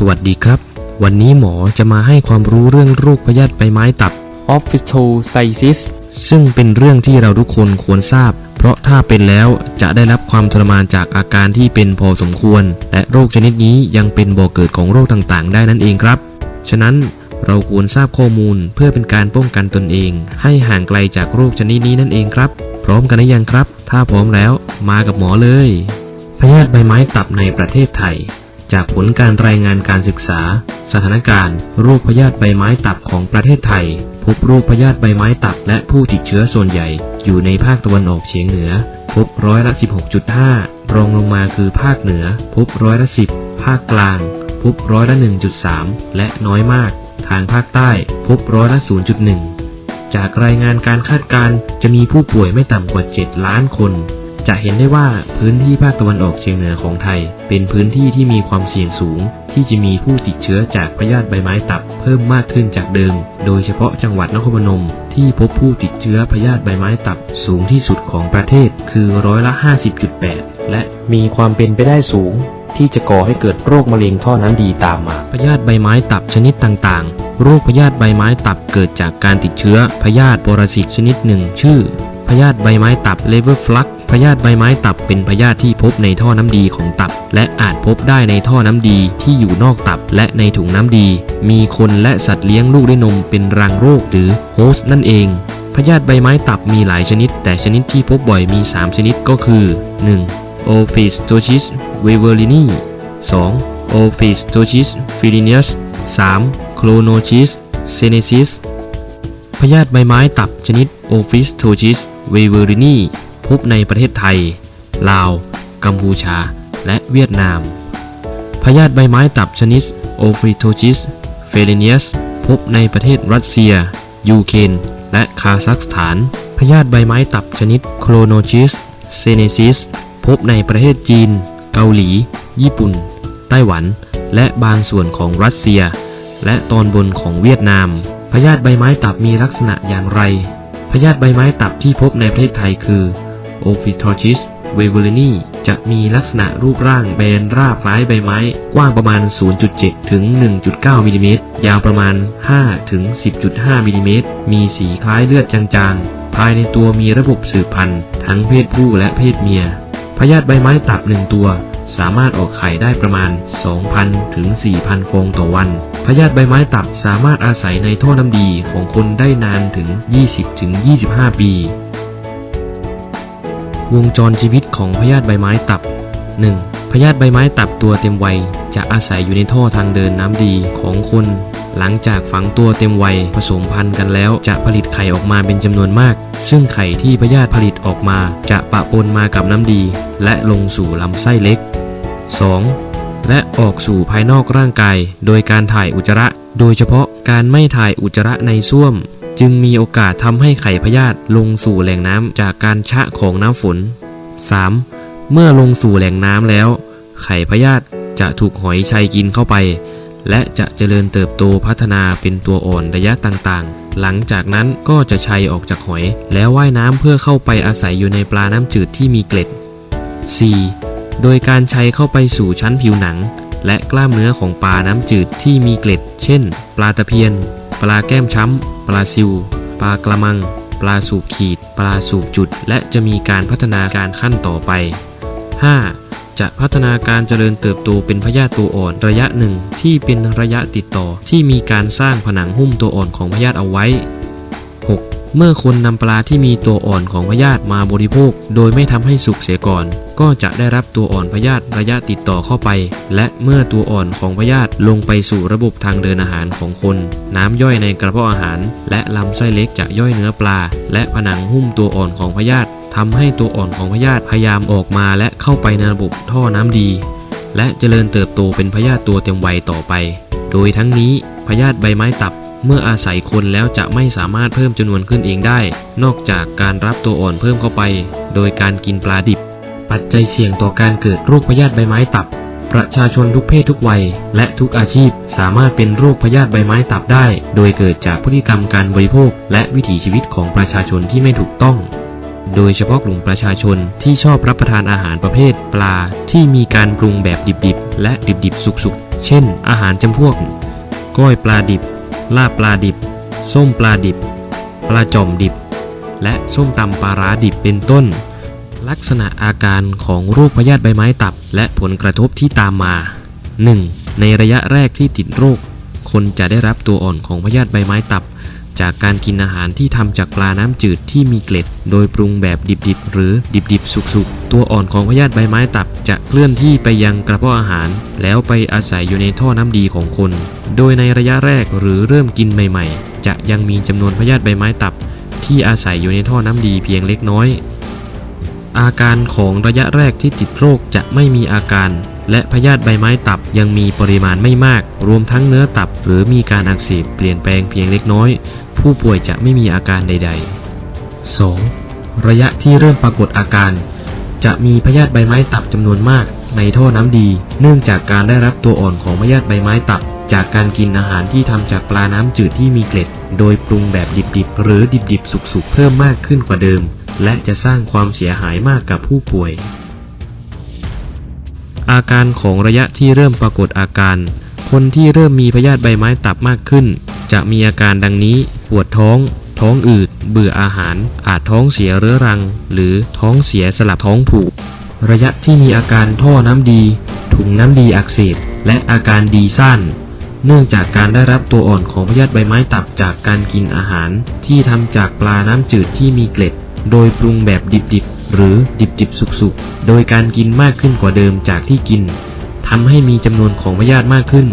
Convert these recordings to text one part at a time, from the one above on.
สวัสดีครับ วันนี้หมอจะมาให้ความรู้เรื่องโรคพยาธิใบไม้ตับ o p h i t o c y s i s ซึ่งเป็นเรื่องที่เราทุกคนควรทราบ เพราะถ้าเป็นแล้วจะได้รับความทรมานจากอาการที่เป็นพอสมควร และโรคชนิดนี้ยังเป็นบ่อกเกิดของโรคต่างๆ ได้นั่นเองครับ ฉะนั้นเราควรทราบข้อมูลเพื่อเป็นการป้องกันตนเอง ให้ห่างไกลจากโรคชนิดนี้นั่นเองครับ พร้อมกันหรือยังครับ ถ้าพร้อมแล้วมากับหมอเลยพยาธิใบไม้ตับในประเทศไทย จากผลการรายงานการศึกษา สถานการณ์ โรคพยาธิใบไม้ตับของประเทศไทย พบโรคพยาธิใบไม้ตับและผู้ติดเชื้อส่วนใหญ่ อยู่ในภาคตะวันออกเฉียงเหนือ พบร้อยละ 16.5 รองลงมาคือภาคเหนือ พบร้อยละ 10 ภาคกลาง พบร้อยละ 1.3 และน้อยมาก ทางภาคใต้ พบร้อยละ 0.1 จากรายงานการคาดการณ์จะมีผู้ป่วยไม่ต่ำกว่า 7 ล้านคน จะเห็นได้ว่าพื้นที่ภาคตะวันออกเฉียงเหนือของไทย เป็นพื้นที่ที่มีความเสี่ยงสูง ที่จะมีผู้ติดเชื้อจากพยาธิใบไม้ตับ เพิ่มมากขึ้นจากเดิม โดยเฉพาะจังหวัดนครพนม ที่พบผู้ติดเชื้อพยาธิใบไม้ตับ สูงที่สุดของประเทศคือร้อยละ 50.8 และมีความเป็นไปได้สูง ที่จะก่อให้เกิดโรคมะเร็งท่อน้ำดีตามมาพยาธิใบไม้ตับชนิดต่างๆ โรคพยาธิใบไม้ตับเกิดจากการติดเชื้อพยาธิปรสิตชนิดหนึ่ง ชื่อพยาธิใบไม้ตับ liver flux พยาธิใบไม้ตับเป็นพยาธิที่พบในท่อน้ำดีของตับ และอาจพบได้ในท่อน้ำดีที่อยู่นอกตับและในถุงน้ำดี มีคนและสัตว์เลี้ยงลูกด้วยนมเป็นรังโรคหรือโฮสต์นั่นเองพยาธิใบไม้ตับมีหลายชนิด แต่ชนิดที่พบบ่อยมี 3 ชนิดก็คือ 1. Ophistochis weverini 2. Ophistochis filineus 3. Clonochis senesis พยาธิใบไม้ตับชนิด Ophistochis weverini พบในประเทศไทย ลาว กัมพูชา และเวียดนาม พยาธิใบไม้ตับชนิด Ophistochis filineus พบในประเทศรัสเซีย ยูเครนและคาซัคสถาน พยาธิใบไม้ตับชนิด Clonochis senesis พบในประเทศจีน เกาหลี ญี่ปุ่น ไต้หวัน และบางส่วนของรัสเซีย และตอนบนของเวียดนาม พยาธิใบไม้ตับมีลักษณะอย่างไร พยาธิใบไม้ตับที่พบในประเทศไทยคือ Ophistochis weverini จะมีลักษณะรูปร่างแบนราบคล้ายใบไม้ กว้างประมาณ 0.7 ถึง 1.9 มิลลิเมตร ยาวประมาณ 5 ถึง 10.5 มิลลิเมตร มีสีคล้ายเลือดจางๆ ภายในตัวมีระบบสืบพันธุ์ ทั้งเพศผู้และเพศเมีย พยาธิใบไม้ตับหนึ่งตัว สามารถออกไข่ได้ประมาณ 2,000 ถึง 4,000 ฟองต่อวัน พยาธิใบไม้ตับสามารถอาศัยในท่อน้ำดีของคนได้นานถึง 20ถึง25 ปี วงจรชีวิตของพยาธิใบไม้ตับ 1. พยาธิใบไม้ตับตัวเต็มวัยจะอาศัยอยู่ในท่อทางเดินน้ำดีของคน หลังจากฝังตัวเต็มวัยผสมพันธุ์กันแล้วจะผลิตไข่ออกมาเป็นจำนวนมาก ซึ่งไข่ที่พยาธิผลิตออกมาจะปะปนมากับน้ำดี และลงสู่ลำไส้เล็ก 2. และออกสู่ภายนอกร่างกาย โดยการถ่ายอุจจาระ โดยเฉพาะการไม่ถ่ายอุจจาระในส้วม จึงมีโอกาสทำให้ไข่พยาธิลงสู่แหล่งน้ำจากการชะของน้ำฝน 3. เมื่อลงสู่แหล่งน้ำแล้ว ไข่พยาธิจะถูกหอยชัยกินเข้าไป และจะเจริญเติบโตพัฒนาเป็นตัวอ่อนระยะต่างๆ หลังจากนั้นก็จะชัยออกจากหอย แล้วว่ายน้ำเพื่อเข้าไปอาศัยอยู่ในปลาน้ำจืดที่มีเกล็ด 4. โดยการชัยเข้าไปสู่ชั้นผิวหนัง และกล้ามเนื้อของปลาน้ำจืดที่มีเกล็ด เช่น ปลาตะเพียน ปลาแก้มช้ำ ปลาซิว ปลากระมัง ปลาสูบขีด ปลาสูบจุด และจะมีการพัฒนาการขั้นต่อไป 5. จะพัฒนาการเจริญเติบโตเป็นพยาธิตัวอ่อนระยะหนึ่งที่เป็นระยะติดต่อที่มีการสร้างผนังหุ้มตัวอ่อนของพยาธิเอาไว้ 6. เมื่อคนนำปลาที่มีตัวอ่อนของพยาธิมาบริโภค โดยไม่ทำให้สุกเสียก่อน ก็จะได้รับตัวอ่อนพยาธิระยะติดต่อเข้าไป และเมื่อตัวอ่อนของพยาธิลงไปสู่ระบบทางเดินอาหารของคน น้ำย่อยในกระเพาะอาหาร และลำไส้เล็กจะย่อยเนื้อปลา และผนังหุ้มตัวอ่อนของพยาธิทำให้ตัวอ่อนของพยาธิพยายามออกมาและเข้าไปในระบบท่อน้ำดี และเจริญเติบโตเป็นพยาธิตัวเต็มวัยต่อไป โดยทั้งนี้พยาธิใบไม้ตับเมื่ออาศัยคนแล้วจะไม่สามารถเพิ่มจำนวนขึ้นเองได้ นอกจากการรับตัวอ่อนเพิ่มเข้าไป โดยการกินปลาดิบ ปัจจัยเสี่ยงต่อการเกิดโรคพยาธิใบไม้ตับ ประชาชนทุกเพศทุกวัย และทุกอาชีพสามารถเป็นโรคพยาธิใบไม้ตับได้ โดยเกิดจากพฤติกรรมการบริโภค และวิถีชีวิตของประชาชนที่ไม่ถูกต้อง โดยเฉพาะกลุ่มประชาชนที่ชอบรับประทานอาหารประเภทปลาที่มีการปรุงแบบดิบๆ และดิบๆ สุกๆ เช่น อาหารจำพวก ก้อยปลาดิบ ลาบปลาดิบ ส้มปลาดิบ ปลาจ่อมดิบ และส้มตำปลาร้าดิบเป็นต้น ลักษณะอาการของโรคพยาธิใบไม้ตับ และผลกระทบที่ตามมา 1. ในระยะแรกที่ติดโรค คนจะได้รับตัวอ่อนของพยาธิใบไม้ตับ จากการกินอาหารที่ทำจากปลาน้ำจืดที่มีเกล็ด โดยปรุงแบบดิบๆ หรือดิบๆ สุกๆ ตัวอ่อนของพยาธิใบไม้ตับจะเคลื่อนที่ไปยังกระเพาะอาหาร แล้วไปอาศัยอยู่ในท่อน้ำดีของคน โดยในระยะแรกหรือเริ่มกินใหม่ ๆ จะยังมีจำนวนพยาธิใบไม้ตับ ที่อาศัยอยู่ในท่อน้ำดีเพียงเล็กน้อย อาการของระยะแรกที่ติดโรคจะไม่มีอาการ และพยาธิใบไม้ตับยังมีปริมาณไม่มาก รวมทั้งเนื้อตับหรือมีการอักเสบเปลี่ยนแปลงเพียงเล็กน้อย ผู้ป่วยจะไม่มีอาการใด ๆ 2. ระยะที่เริ่มปรากฏอาการ จะมีพยาธิใบไม้ตับจำนวนมาก ในท่อน้ำดี เนื่องจากการได้รับตัวอ่อนของพยาธิใบไม้ตับ จากการกินอาหารที่ทำจากปลาน้ำจืดที่มีเกล็ด โดยปรุงแบบดิบๆหรือดิบๆสุกๆเพิ่มมากขึ้นกว่าเดิม และจะสร้างความเสียหายมากกับผู้ป่วย อาการของระยะที่เริ่มปรากฏอาการ คนที่เริ่มมีพยาธิใบไม้ตับมากขึ้น จะมีอาการดังนี้ ปวดท้อง ท้องอืด เบื่ออาหาร อาจท้องเสียเรื้อรัง หรือท้องเสียสลับท้องผูก ระยะที่มีอาการท่อน้ำดี ถุงน้ำดีอักเสบ และอาการดีซ่านเนื่องจากการได้รับตัวอ่อนของพยาธิใบไม้ตับจากการกินอาหาร ที่ทำจากปลาน้ำจืดที่มีเกล็ด โดยปรุงแบบดิบๆ หรือดิบๆ สุกๆ โดยการกินมากขึ้นกว่าเดิมจากที่กินทำให้มีจำนวนของพยาธิมากขึ้น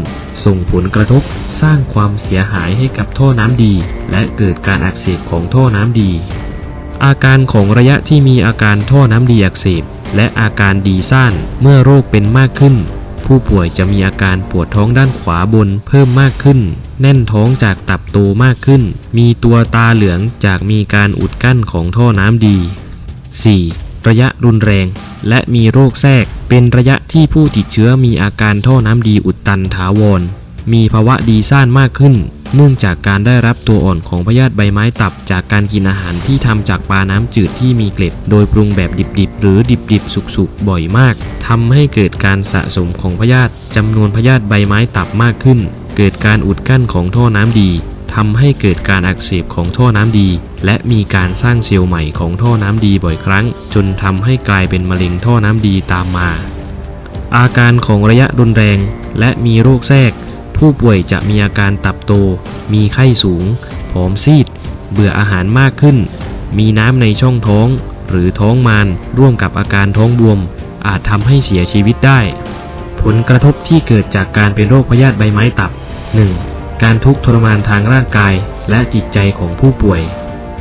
ส่งผลกระทบสร้างความเสียหายให้กับท่อน้ำดี และเกิดการอักเสบของท่อน้ำดี อาการของระยะที่มีอาการท่อน้ำดีอักเสบและอาการดีซ่านเมื่อโรคเป็นมากขึ้น ผู้ป่วยจะมีอาการปวดท้องด้านขวาบนเพิ่มมากขึ้น แน่นท้องจากตับโตมากขึ้น มีตัวตาเหลืองจากมีการอุดกั้นของท่อน้ำดี 4. ระยะรุนแรง และมีโรคแทรก เป็นระยะที่ผู้ติดเชื้อมีอาการท่อน้ำดีอุดตันถาวร มีภาวะดีซ่านมากขึ้น เนื่องจากการได้รับตัวอ่อนของพยาธิใบไม้ตับ จากการกินอาหารที่ทำจากปลาน้ำจืดที่มีเกล็ด โดยปรุงแบบดิบๆ หรือดิบๆ สุกๆ บ่อยมากทำให้เกิดการสะสมของพยาธิจำนวนพยาธิใบไม้ตับมากขึ้น เกิดการอุดกั้นของท่อน้ำดีทำให้เกิดการอักเสบของท่อน้ำดี และมีการสร้างเซลล์ใหม่ของท่อน้ำดีบ่อยครั้ง จนทำให้กลายเป็นมะเร็งท่อน้ำดีตามมา อาการของระยะรุนแรง และมีโรคแทรก ผู้ป่วยจะมีอาการตับโต มีไข้สูง ผอมซีด เบื่ออาหารมากขึ้น มีน้ำในช่องท้อง หรือท้องมานร่วมกับอาการท้องบวม อาจทำให้เสียชีวิตได้ ผลกระทบที่เกิดจากการเป็นโรคพยาธิใบไม้ตับ 1. การทุกข์ทรมานทางร่างกายและจิตใจของผู้ป่วย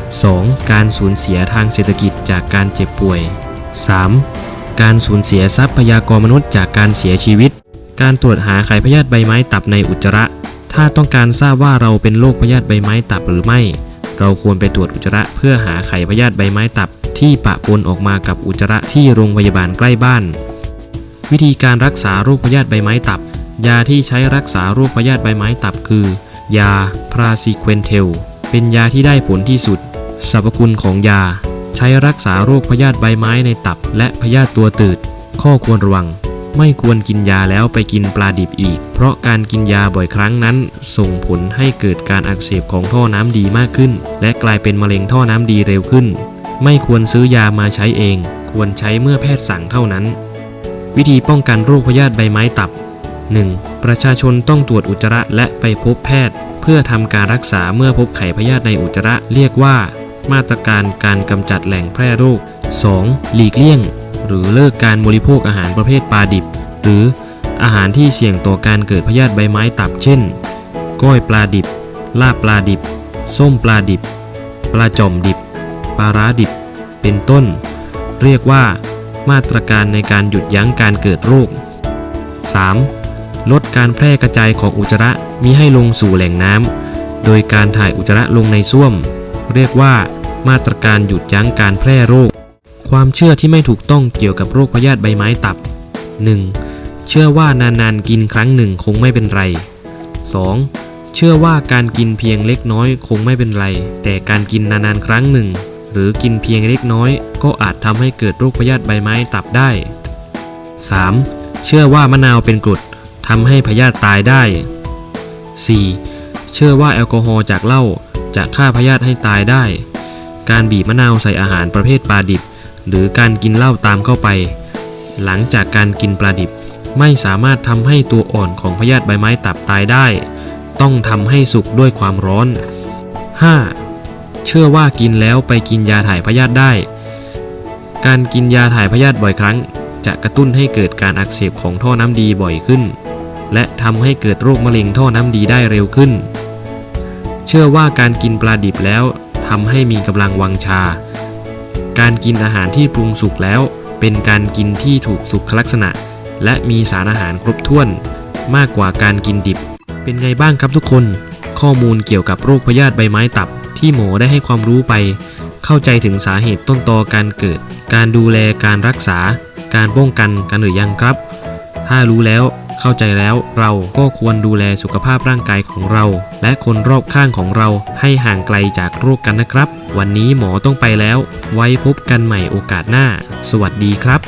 2. การสูญเสียทางเศรษฐกิจจากการเจ็บป่วย 3. การสูญเสียทรัพยากรมนุษย์จากการเสียชีวิต การตรวจหาไขพยาธิใบไม้ตับในอุจจาระ ถ้าต้องการทราบว่าเราเป็นโรคพยาธิใบไม้ตับหรือไม่ เราควรไปตรวจอุจจาระเพื่อหาไขพยาธิใบไม้ตับที่ปะปนออกมากับอุจจาระที่โรงพยาบาลใกล้บ้าน วิธีการรักษาโรคพยาธิใบไม้ตับ ยาที่ใช้รักษาโรคพยาธิใบไม้ตับคือ ยาพราซิเควนเทล เป็นยาที่ได้ผลที่สุด สรรพคุณของยา ใช้รักษาโรคพยาธิใบไม้ในตับ และพยาธิตัวตืด ข้อควรระวัง ไม่ควรกินยาแล้วไปกินปลาดิบอีก เพราะการกินยาบ่อยครั้งนั้น ส่งผลให้เกิดการอักเสบของท่อน้ำดีมากขึ้น และกลายเป็นมะเร็งท่อน้ำดีเร็วขึ้น ไม่ควรซื้อยามาใช้เอง ควรใช้เมื่อแพทย์สั่งเท่านั้น วิธีป้องกันโรคพยาธิใบไม้ตับ 1. ประชาชนต้องตรวจอุจจาระและไปพบแพทย์ เพื่อทำการรักษาเมื่อพบไข้พยาธิในอุจจาระเรียกว่า มาตรการการกำจัดแหล่งแพร่โรค 2. หลีกเลี่ยง หรือเลิกการบริโภคอาหารประเภทปลาดิบ หรืออาหารที่เสี่ยงต่อการเกิดพยาธิใบไม้ตับเช่น ก้อยปลาดิบ ลาบปลาดิบ ส้มปลาดิบ ปลาจ่อมดิบ ปลาร้าดิบ เป็นต้น เรียกว่า มาตรการในการหยุดยั้งการเกิดโรค 3. ลดการแพร่กระจายของอุจจาระมิให้ลงสู่แหล่งน้ำ โดยการถ่ายอุจจาระลงในส้วม เรียกว่า มาตรการหยุดยั้งการแพร่โรค ความเชื่อที่ไม่ถูกต้องเกี่ยวกับโรคพยาธิใบไม้ตับ 1. เชื่อว่านานๆกินครั้งหนึ่งคงไม่เป็นไร 2. เชื่อว่าการกินเพียงเล็กน้อยคงไม่เป็นไร แต่การกินนานๆครั้งหนึ่ง หรือกินเพียงเล็กน้อย ก็อาจทำให้เกิดโรคพยาธิใบไม้ตับได้ 3. เชื่อว่ามะนาวเป็นกรดทำให้พยาธิตายได้ 4. เชื่อว่าแอลกอฮอล์จากเหล้าจะฆ่าพยาธิให้ตายได้ การบีบมะนาวใส่อาหารประเภทปลาดิบ หรือการกินเหล้าตามเข้าไป หลังจากการกินปลาดิบไม่สามารถทำให้ตัวอ่อนของพยาธิใบไม้ตับตายได้ ต้องทำให้สุกด้วยความร้อน 5. เชื่อว่ากินแล้วไปกินยาถ่ายพยาธิได้ การกินยาถ่ายพยาธิบ่อยครั้ง จะกระตุ้นให้เกิดการอักเสบของท่อน้ำดีบ่อยขึ้น และทำให้เกิดโรคมะเร็งท่อน้ำดีได้เร็วขึ้น เชื่อว่าการกินปลาดิบแล้วทำให้มีกำลังวังชา การกินอาหารที่ปรุงสุกแล้ว เป็นการกินที่ถูกสุขลักษณะ และมีสารอาหารครบถ้วน มากกว่าการกินดิบ เป็นไงบ้างครับทุกคน ข้อมูลเกี่ยวกับโรคพยาธิใบไม้ตับ ที่หมอได้ให้ความรู้ไป เข้าใจถึงสาเหตุต้นตอการเกิด การดูแลการรักษา การป้องกันกันหรือยังครับ ถ้ารู้แล้ว เข้าใจแล้วเราก็ควรดูแลสุขภาพร่างกายของเรา และคนรอบข้างของเราให้ห่างไกลจากโรคกันนะครับ วันนี้หมอต้องไปแล้ว ไว้พบกันใหม่โอกาสหน้า สวัสดีครับ